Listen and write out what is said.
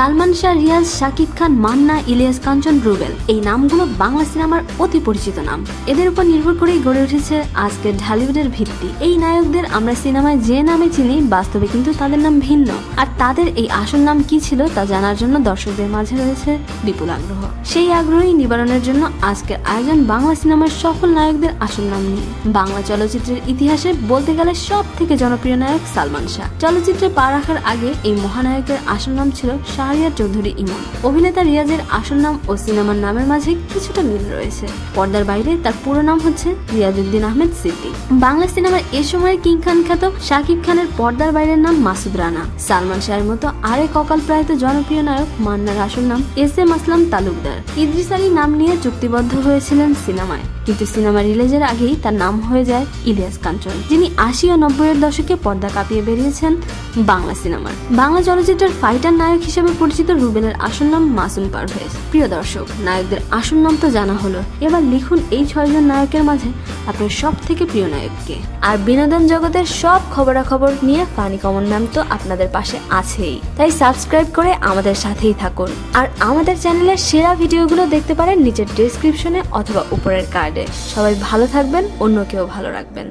সালমান শাহ, রিয়াজ, শাকিব খান, মান্না, ইলিয়াস কাঞ্চন, রুবেল। এই নামগুলো বাংলা সিনেমার অতি পরিচিত নাম। এদের উপর নির্ভর করেই গড়ে উঠেছে আজকের ঢালিউডের ভিত্তি। এই নায়কদের আমরা সিনেমায় যে নামে চিনি, বাস্তবে কিন্তু তাদের নাম ভিন্ন। আর তাদের এই আসল নাম কি ছিল, তা জানার জন্য দর্শকদের মাঝে রয়েছে বিপুল আগ্রহ। সেই আগ্রহী নিবারণের জন্য আজকের আয়োজন বাংলা সিনেমার সকল নায়কদের আসল নাম নিয়ে। বাংলা চলচ্চিত্রের ইতিহাসে বলতে গেলে সব থেকে জনপ্রিয় নায়ক সালমান শাহ। চলচ্চিত্রে পা রাখার আগে এই মহানায়কের আসল নাম ছিল শাহরিয়ার চৌধুরী ইমন অভিনেতা রিয়াজের আসল নাম ও সিনেমার নামের মাঝে কিছুটা মিল রয়েছে। পর্দার বাইরে তার পুরো নাম হচ্ছে রিয়াজউদ্দিন আহমেদ সিদ্দিক। বাংলা সিনেমার এ সময়ের কিং খান খ্যাত শাকিব খানের পর্দার বাইরের নাম মাসুদ রানা। সালমান শাহের মতো আরেক অকাল প্রায়ত জনপ্রিয় নায়ক মান্নার আসল নাম এস এম আসলাম তালুকদার। ইদ্রিস আলী নাম নিয়ে চুক্তিবদ্ধ হয়েছিলেন সিনেমায়। কিন্তু সিনেমা রিলিজের আগেই তার নাম হয়ে যায় ইলিয়াস কাঞ্চন, যিনি আশি ও নব্বইয়ের দশকে পর্দা কাঁপিয়ে বেরিয়েছেন বাংলা সিনেমার। বাংলা চলচ্চিত্রের ফাইটার নায়ক হিসেবে পরিচিত রুবেলের আসল নাম মাসুম পারভেজ। প্রিয় দর্শক, নায়কদের আসল নাম তো জানা হলো। এবার লিখুন এই ছয়জন নায়কের মাঝে আপনার সব থেকে প্রিয় নায়ককে। আর বিনোদন জগতের সব খবরাখবর নিয়ে ফানি কমন ম্যাম তো আপনাদের পাশে আছেই। তাই সাবস্ক্রাইব করে আমাদের সাথেই থাকুন। আর আমাদের চ্যানেলের সেরা ভিডিওগুলো দেখতে পারেন নিচের ডেসক্রিপশনে অথবা উপরের কার্ডে সবাই ভালো থাকবেন অন্য কেউ ভালো রাখবেন।